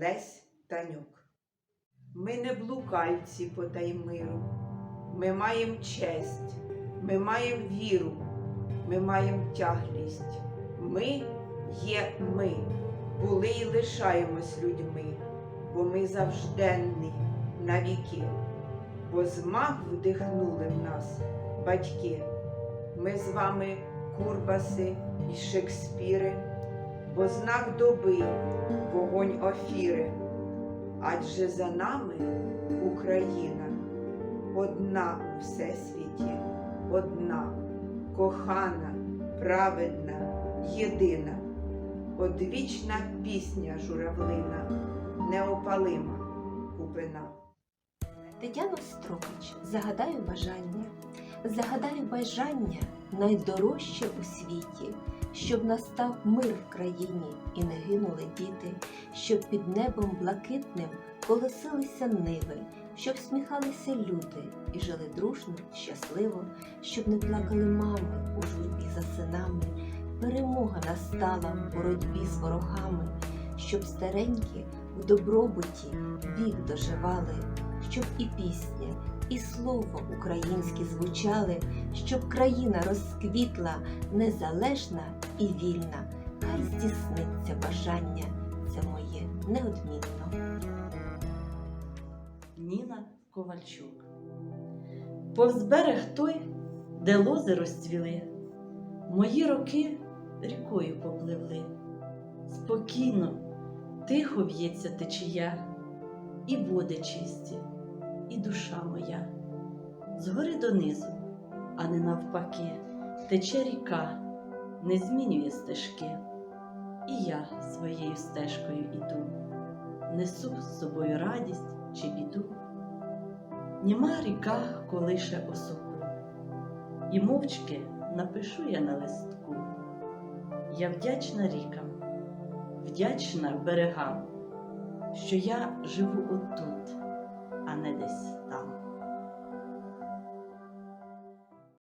Лесь Танюк. Ми не блукальці по таймиру. Ми маємо честь, ми маємо віру, ми маємо тяглість. Ми є ми, були і лишаємось людьми, бо ми завжденні навіки, бо змах вдихнули в нас батьки. Ми з вами курбаси і Шекспіри, бо знак доби, вогонь офіри. Адже за нами Україна, одна у всесвіті, одна, кохана, праведна, єдина, одвічна пісня журавлина, неопалима купина. Тетяна Стропич, загадаю бажання. Загадаю бажання найдорожче у світі, щоб настав мир в країні і не гинули діти, щоб під небом блакитним колосилися ниви, щоб сміхалися люди і жили дружно, щасливо, щоб не плакали мами у журбі за синами. Перемога настала в боротьбі з ворогами, щоб старенькі в добробуті вік доживали, щоб і пісня, і слово українське звучали, щоб країна розквітла, незалежна і вільна. Хай здійсниться бажання, це моє неодмінно. Ніна Ковальчук. Повз берег той, де лози розцвіли, мої роки рікою попливли. Спокійно, тихо в'ється течія, і води чисті, і душа моя. Згори донизу, а не навпаки, тече ріка, не змінює стежки. І я своєю стежкою іду, несу з собою радість чи біду. Німа ріка колише осоку, і мовчки напишу я на листку. Я вдячна рікам, вдячна берегам, що я живу отут,